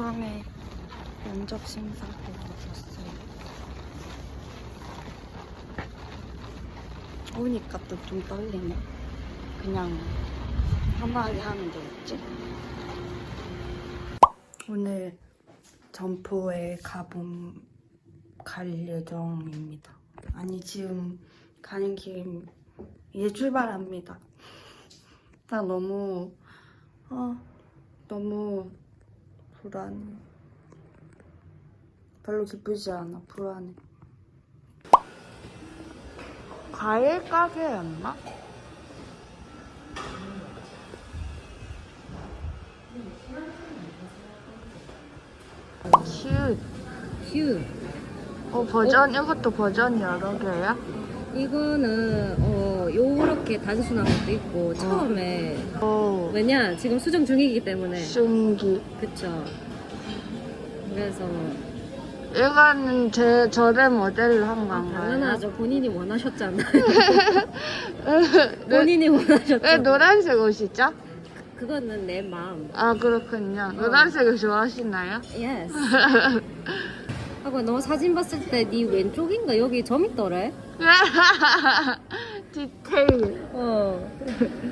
복장에 면접 심사 보고 왔어요. 오니까 또 좀 떨리네. 그냥 편하게 하면 되겠지? 오늘 점포에 가봄 갈 예정입니다. 아니 지금 가는 길 이제 출발합니다. 나 너무 아 너무 불안해. 별로 기쁘지 않아. 불안해. 과일 가게였나? 큐. 휴. 어 버전 이것도 버전 여러 개야? 이거는 어 요렇게 단순한 것도 있고 처음에 오. 왜냐 지금 수정 중이기 때문에 신기. 그쵸. 그래서 이거는 제 저의 모델로 한 건가요? 당연하죠. 본인이 원하셨잖아요. 왜, 본인이 원하셨죠. 왜 노란색 옷이죠? 그거는 내 마음. 아 그렇군요. 노란색을 좋아하시나요? 예스. 하고 너 사진 봤을 때 네 왼쪽인가 여기 점 있더래. 디테일. 어.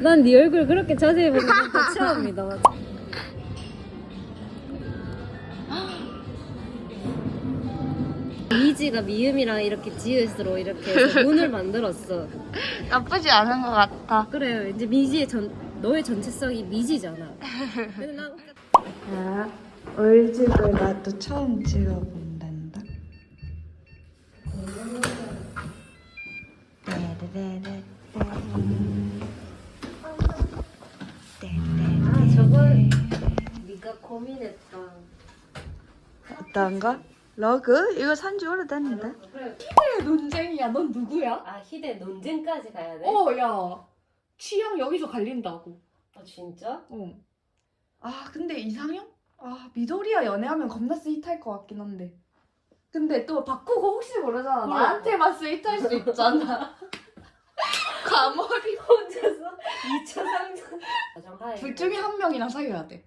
난 네 얼굴 그렇게 자세히 보는 건 처음이다. 미지가 미음이랑 이렇게 지읒으로 이렇게 해서 문을 만들었어. 나쁘지 않은 것 같아. 그래요. 이제 미지의 전 너의 전체성이 미지잖아. 근데 난 야, 얼집을 나도 처음 찍어본 아, 저걸 네가 고민했던 어떤 거? 러그? 이거 산지 오래됐는데? 그래. 논쟁이야. 넌 누구야? 아 희대 논쟁까지 가야 돼? 어, 야. 취향 여기서 갈린다고. 아, 진짜? 어. 아, 근데 이상형? 아, 미도리와 연애하면 겁나 스윗할 것 같긴 한데. 근데 또 바꾸고 혹시 모르잖아. 그래. 나한테만 스윗할 수 있잖아. 과몰입. 혼자서 2차 상전 가정하에 둘 중에 한 명이랑 사귀어야 돼.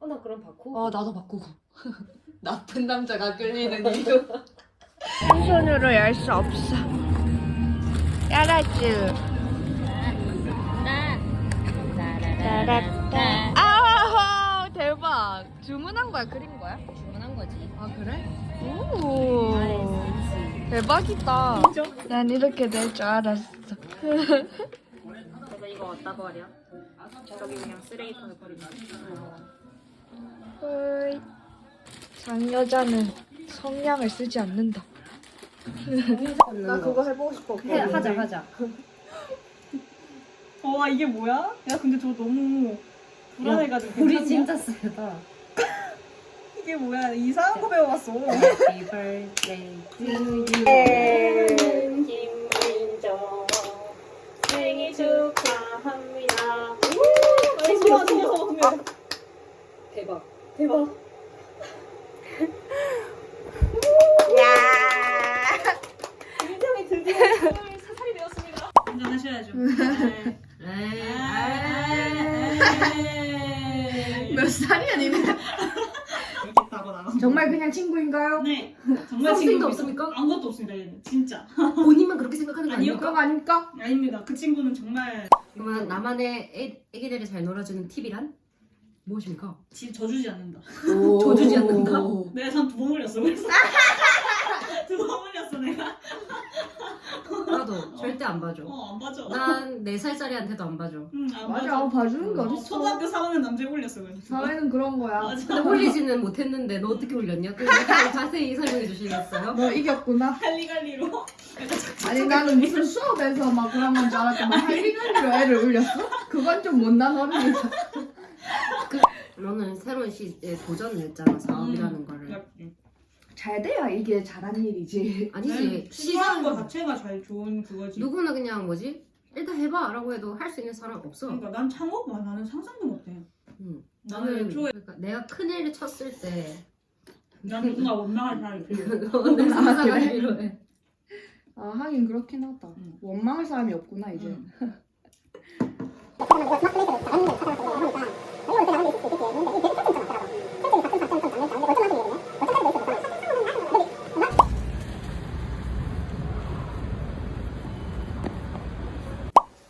어, 나 그럼 바꾸고 어, 나도 바꾸고. 나쁜 남자가 끌리는 이유. 한 손으로 열 수 없어. 따라주. 따라따. 아 대박. 주문한 거야? 그린 거야? 주문한 거지 아 그래? 오. 아이씨 대박이다. 난 이렇게 될 줄 알았어. 그래서 이거 어디다 버려? 저기 그냥 쓰레기통에 버리면 헐. 장여자는 성냥을 쓰지 않는다. 나 그거 해보고 싶어. 해, 하자 하자 와 이게 뭐야? 야 근데 저 너무 불안해가지고 우리 괜찮냐? 진짜 세다 이게 뭐야 이상한 거 배워왔어 Happy birthday to you 김민정 생일 축하합니다. 소라 소라 소라 대박. 대박. 민정이 드디어 23살이 되었습니다. 한잔 하셔야죠. 몇 살이야, 니네? 이렇게 따고 나가 정말 그냥 친구인가요? 네. 정말 썸씽도 친구 없습니까? 아무것도 없습니다 얘는. 진짜. 본인만 생각하는 거 아니요. 아닙니까? 그거 아닙니까? 아닙니다 그 친구는 정말 그러면 나만의 애, 애기들을 잘 놀아주는 팁이란? 무엇입니까? 지, 져주지 않는다 져주지 않는다? 내가 전 두번 물렸어 그래서 두번 물렸어 내가 나도 절대 안 봐줘 어안 봐줘 난 4살짜리한테도 안 봐줘 응안 맞아, 봐줘 봐주는 게 어, 어딨어. 초등학교 4학년 남자애 올렸어 그래서 사회는 그런 거야. 맞아 근데 올리지는 못했는데 너 어떻게 올렸냐? 그거 좀 자세히 설명해 주시겠어요? 너 이겼구나. 할리갈리로 아니 나는 무슨 수업에서 막 그런 건 줄 알았더니 할리갈리로 애를 울렸어? 그건 좀 못난 어른이다. 너는 새로운 시에 도전을 했잖아 사업이라는 음. 거를 잘 돼야 이게 잘한 일이지. 아니지 시도하는 거 시장 자체가 잘 좋은 그거지 누구나 그냥 뭐지? 일단 해봐 라고 해도 할 수 있는 사람 없어 그러니까 난 창업 와 나는 상상도 못해 응. 나는 나는 애초에 그러니까 내가 큰 일을 쳤을 때난 누군가 원망할 사람이 필요해 너는 아, 상상을? 필요해 아 하긴 그렇긴 하다. 응. 원망할 사람이 없구나 이제. 응.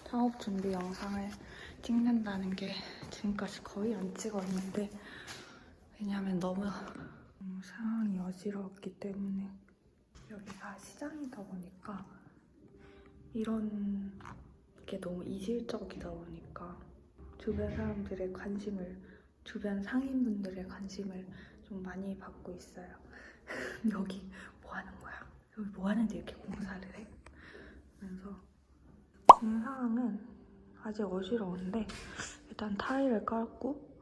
사업 준비 영상을 찍는다는 게 지금까지 거의 안 찍었는데 왜냐면 너무, 너무 상황이 어지러웠기 때문에 여기가 시장이다 보니까 이런 게 너무 이질적이다 보니까 주변 사람들의 관심을 주변 상인분들의 관심을 좀 많이 받고 있어요. 여기 뭐 하는 거야? 여기 뭐 하는데 이렇게 공사를 해? 그래서 지금 상황은 아직 어지러운데 일단 타일을 깔고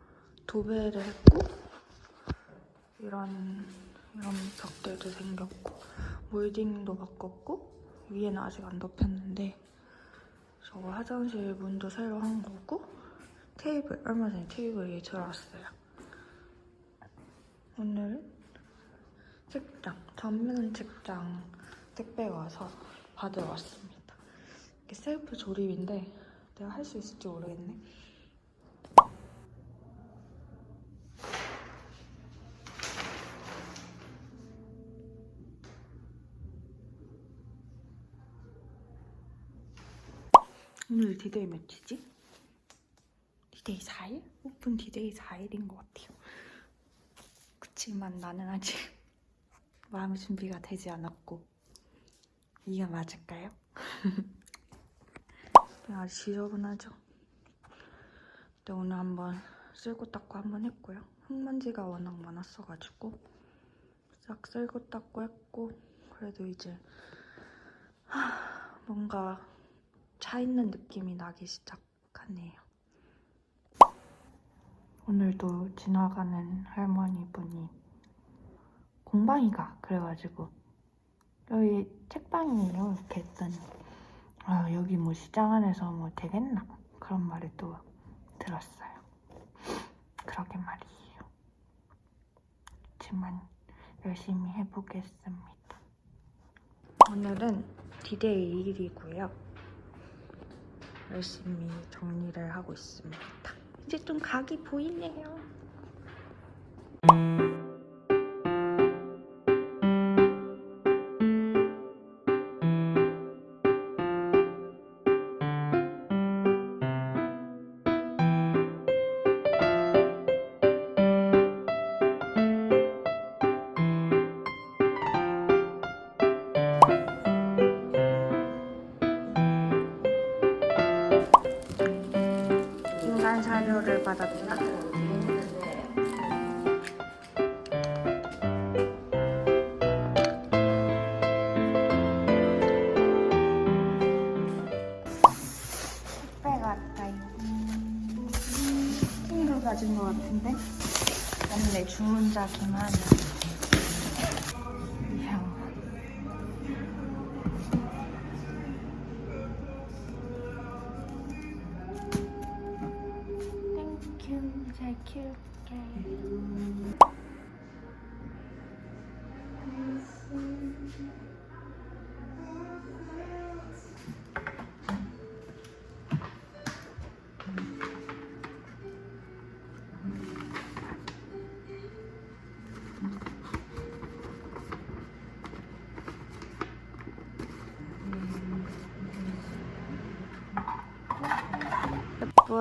도배를 했고 이런 이런 벽들도 생겼고 몰딩도 바꿨고 위에는 아직 안 덮였는데 저거 화장실 문도 새로 한 거고 테이블 얼마 전에 테이블이 들어왔어요. 오늘 책장 전면 책장 택배가 와서 받으러 왔습니다. 이게 셀프 조립인데 내가 할 수 있을지 모르겠네. 오늘 디데이 며칠지? 디데이 4일? 오픈 디데이 4일인 것 같아요. 그치만 나는 아직 마음의 준비가 되지 않았고 이게 맞을까요? 네, 아직 지저분하죠? 근데 오늘 한번 쓸고 닦고 한번 했고요. 흙먼지가 워낙 많았어가지고 싹 쓸고 닦고 했고 그래도 이제 하, 뭔가 차 있는 느낌이 나기 시작하네요. 오늘도 지나가는 할머니 분이 공방이가 그래가지고 여기 책방이에요 이렇게 했더니 아 여기 뭐 시장 안에서 뭐 되겠나 그런 말을 또 들었어요. 그러게 말이에요. 그렇지만 열심히 해보겠습니다. 오늘은 디데이 2일이고요. 열심히 정리를 하고 있습니다. 이제 좀 각이 보이네요. 받았다.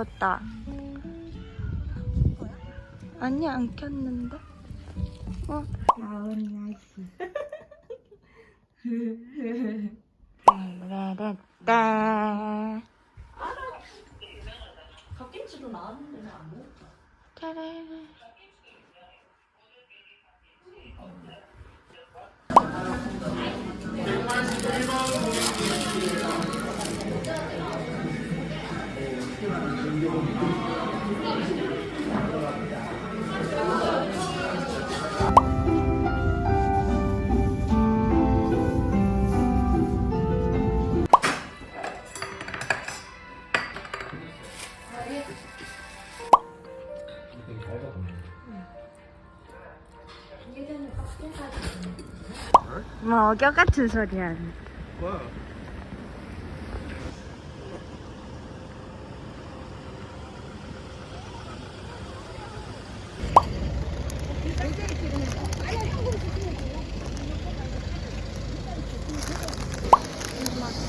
예쁘다. 아니 안 켰는데. 어? 나은 아씨. 따라따. 갓김치도 나왔는데 왜안 먹었어? 짜란. 뭐 어겨 같은 소리 하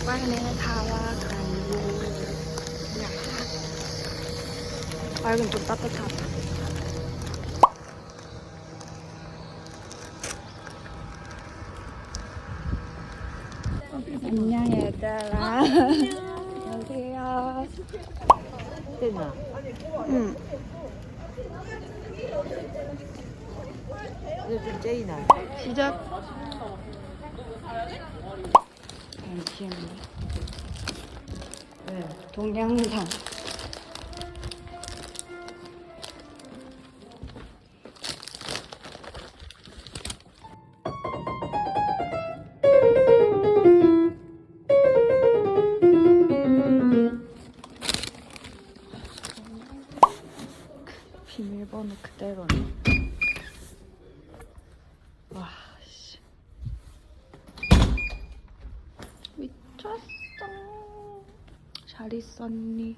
네. 아 따뜻하다. 안녕 얘들아. 안녕하세요. 됐나? 응. 좀 째이나. 시작. 잠시만. 네. 동영상. 비밀번호 그대로네. 와, 씨. 미쳤어. 잘 있었니?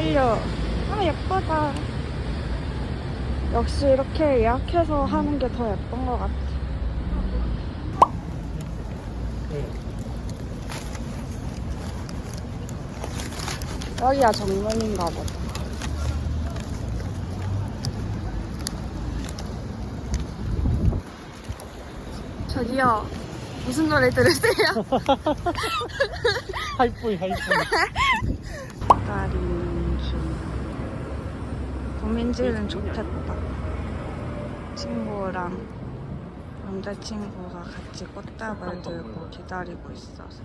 다 완료. 아, 예쁘다. 역시 이렇게 예약해서 하는 게 더 예쁜 것 같아. 여기가 정문인가 보다. 저기요. 무슨 노래 들으세요? 하이포이 다림쥐 고민지는 좋겠다. 친구랑 남자친구가 같이 꽃다발 들고 기다리고 있어서.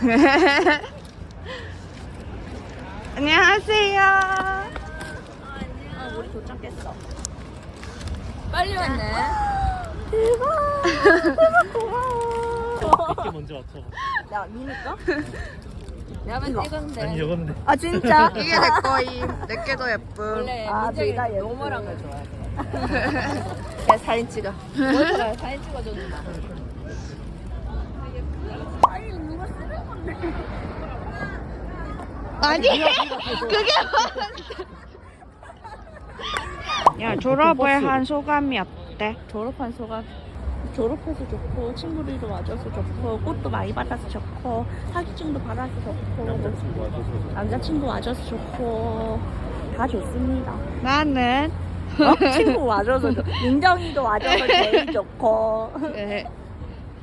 안녕하세요. 빨리 왔네. 이렇게 먼저 맞춰. 나 미니까? 내가 맨 찍었는데. 아니 이건데 아 진짜? 이게 내 거임 내게 더 예쁨 원래 민정이 모모란 걸 좋아해. 야 사진 찍어 뭐더라 사진 찍어줬는데. 아니 그게 야 졸업을 한 소감이 어때? 졸업한 소감 졸업해서 좋고 친구들도 와줘서 좋고 꽃도 많이 받아서 좋고 사기증도 받아서 좋고 남자친구 와줘서 좋고 다 좋습니다 나는 어? 친구 와줘서 좋 민정이도 와줘서 제일 좋고 네.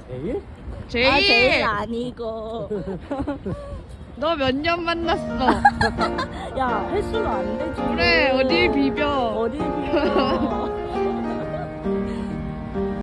제일? 제일, 아 제일 아니고 너 몇 년 만났어? 야 횟수는 안 되지 그래 어딜 비벼 어디 비벼